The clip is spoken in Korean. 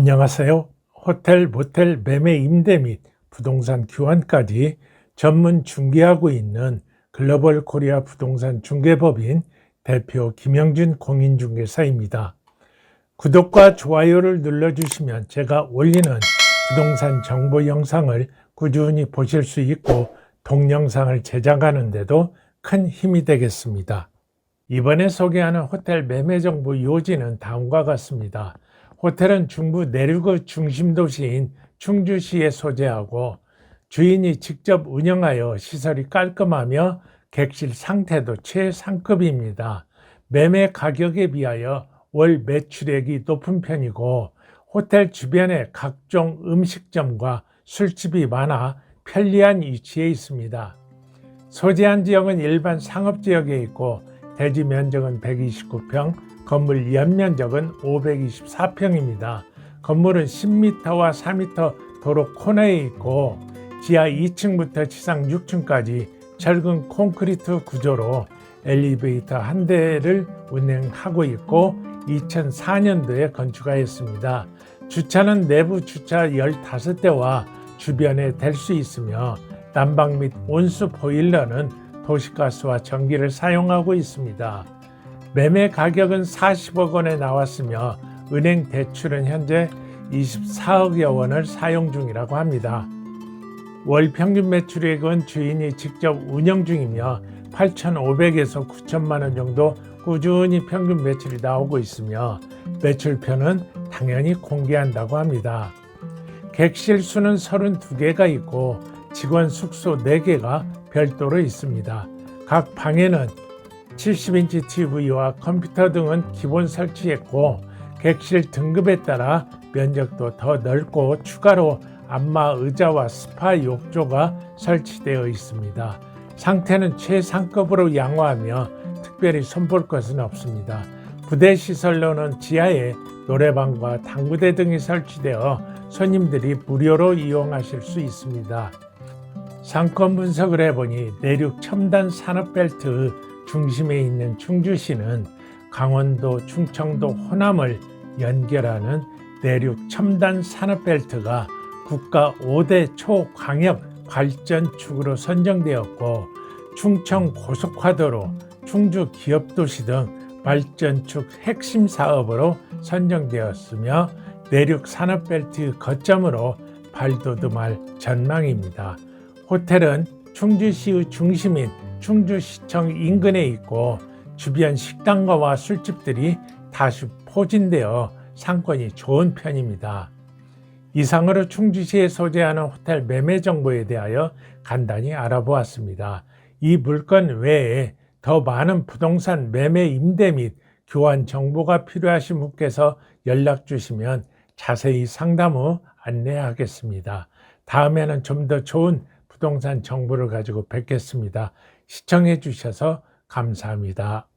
안녕하세요. 호텔, 모텔 매매 임대 및 부동산 교환까지 전문 중개하고 있는 글로벌 코리아 부동산 중개법인 대표 김영준 공인중개사입니다. 구독과 좋아요를 눌러주시면 제가 올리는 부동산 정보 영상을 꾸준히 보실 수 있고 동영상을 제작하는데도 큰 힘이 되겠습니다. 이번에 소개하는 호텔 매매 정보 요지는 다음과 같습니다. 호텔은 중부 내륙의 중심 도시인 충주시에 소재하고 주인이 직접 운영하여 시설이 깔끔하며 객실 상태도 최상급입니다. 매매 가격에 비하여 월 매출액이 높은 편이고 호텔 주변에 각종 음식점과 술집이 많아 편리한 위치에 있습니다. 소재한 지역은 일반 상업지역에 있고 대지 면적은 129평, 건물 연면적은 524평입니다. 건물은 10m와 4m 도로 코너에 있고 지하 2층부터 지상 6층까지 철근 콘크리트 구조로 엘리베이터 한 대를 운행하고 있고 2004년도에 건축하였습니다. 주차는 내부 주차 15대와 주변에 댈수 있으며 난방 및 온수 보일러는 도시가스와 전기를 사용하고 있습니다. 매매 가격은 40억 원에 나왔으며 은행 대출은 현재 24억여 원을 사용 중이라고 합니다. 월 평균 매출액은 주인이 직접 운영 중이며 8,500에서 9천만 원 정도 꾸준히 평균 매출이 나오고 있으며 매출표는 당연히 공개한다고 합니다. 객실 수는 32개가 있고 직원 숙소 4개가 별도로 있습니다. 각 방에는 70인치 TV와 컴퓨터 등은 기본 설치했고 객실 등급에 따라 면적도 더 넓고 추가로 안마 의자와 스파 욕조가 설치되어 있습니다. 상태는 최상급으로 양호하며 특별히 손볼 것은 없습니다. 부대 시설로는 지하에 노래방과 당구대 등이 설치되어 손님들이 무료로 이용하실 수 있습니다. 상권 분석을 해보니 내륙 첨단 산업벨트 중심에 있는 충주시는 강원도, 충청도, 호남을 연결하는 내륙 첨단 산업벨트가 국가 5대 초광역 발전축으로 선정되었고 충청 고속화도로, 충주 기업도시 등 발전축 핵심 사업으로 선정되었으며 내륙 산업벨트 거점으로 발돋움할 전망입니다. 호텔은 충주시의 중심인 충주시청 인근에 있고 주변 식당가와 술집들이 다수 포진되어 상권이 좋은 편입니다. 이상으로 충주시에 소재하는 호텔 매매 정보에 대하여 간단히 알아보았습니다. 이 물건 외에 더 많은 부동산 매매 임대 및 교환 정보가 필요하신 분께서 연락 주시면 자세히 상담 후 안내하겠습니다. 다음에는 좀 더 좋은 부동산 정보를 가지고 뵙겠습니다. 시청해 주셔서 감사합니다.